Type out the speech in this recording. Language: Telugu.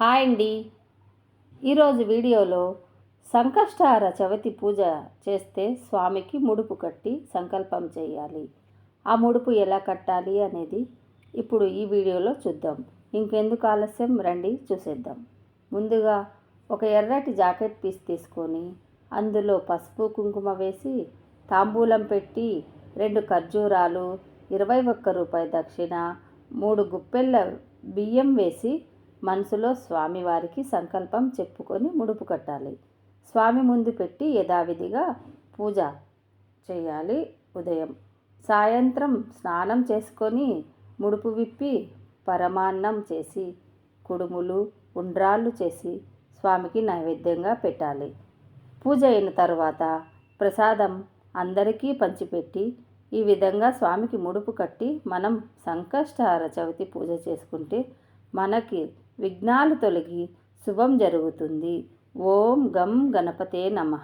హాయ్ అండి. ఈరోజు వీడియోలో సంకష్టహార చవితి పూజ చేస్తే స్వామికి ముడుపు కట్టి సంకల్పం చేయాలి. ఆ ముడుపు ఎలా కట్టాలి అనేది ఇప్పుడు ఈ వీడియోలో చూద్దాం. ఇంకెందుకు ఆలస్యం? రండి చూసేద్దాం. ముందుగా ఒక ఎర్రటి జాకెట్ పీస్ తీసుకొని అందులో పసుపు కుంకుమ వేసి తాంబూలం పెట్టి రెండు ఖర్జూరాలు ఇరవై ఒక్క రూపాయి దక్షిణ మూడు గుప్పెళ్ళ బియ్యం వేసి మనసులో స్వామివారికి సంకల్పం చెప్పుకొని ముడుపు కట్టాలి. స్వామి ముందు పెట్టి యథావిధిగా పూజ చేయాలి ఉదయం. సాయంత్రం స్నానం చేసుకొని ముడుపు విప్పి పరమాన్నం చేసి కుడుములు ఉండ్రాళ్ళు చేసి స్వామికి నైవేద్యంగా పెట్టాలి. పూజ అయిన తర్వాత ప్రసాదం అందరికీ పంచిపెట్టి ఈ విధంగా స్వామికి ముడుపు కట్టి మనం సంకష్టహార చవితి పూజ చేసుకుంటే మనకి విఘ్నాలు తొలగి శుభం జరుగుతుంది. ఓం గం గణపతే నమ.